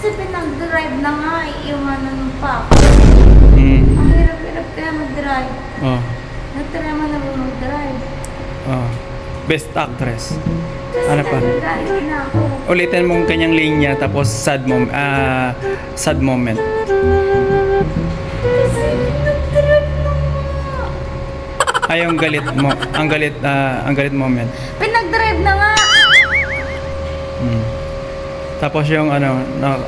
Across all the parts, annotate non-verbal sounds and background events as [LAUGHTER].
Kasi pinag-drive na nga, iiwanan pa. Mm. Ang hirap-hirap kaya mag-drive. Oh. Nagtry mo na mag-drive? Oh. Best actress. Kasi Ano pa? na ako. Ulitin mong kanyang linya tapos sad mom ah sad moment. Kasi nag-drive na nga. Ay yung galit mo, ang galit ah, ang galit moment. Pinag-drive na Tapos yung ano, na,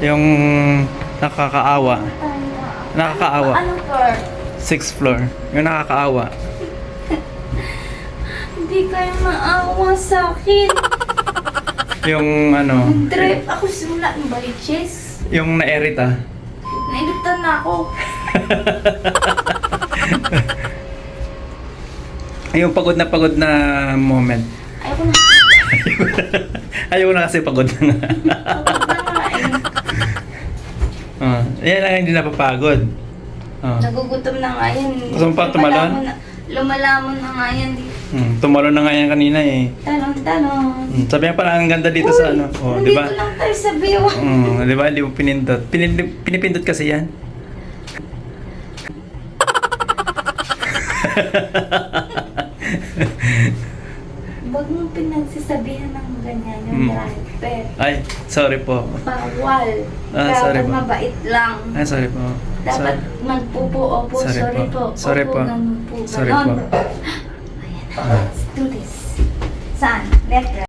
yung nakakaawa, Nakakaawa. Anong floor? sixth floor. Yung nakakaawa. Hindi kayo maawa sa akin. Yung ano, Nag-drive ako simula ng baliches. yung naerita. Nailitan na ako. [LAUGHS] Yung pagod na pagod na moment. Ayoko na. [LAUGHS] Ayaw na kasi pagod na nga. Ah, yan lang hindi napapagod. Ah. Nagugutom na nga yan. Gusto mo pa tumalon? Lumalamon na, nga yan. Hmm, tumalo na nga yan kanina eh. Talon, talon. Hmm, sabi nga pala ang ganda dito sa ano. Oh, di ba? Nandito lang tayo sa view. Hmm, di ba? Hindi mo pinindot. Pinindot, pinipindot kasi yan. [LAUGHS] Pinagsasabihan ng ganyan yung Hmm. driver. Ay, sorry po. Bawal. Ah, Dapat sorry po. mabait lang. Ay, sorry po. Dapat Sorry. magpupo, opo, Sorry sorry, po. po. Sorry opo, po. ganun po. Sorry ganon. po. [GASPS] Ayan let's do this. Saan? Left, right?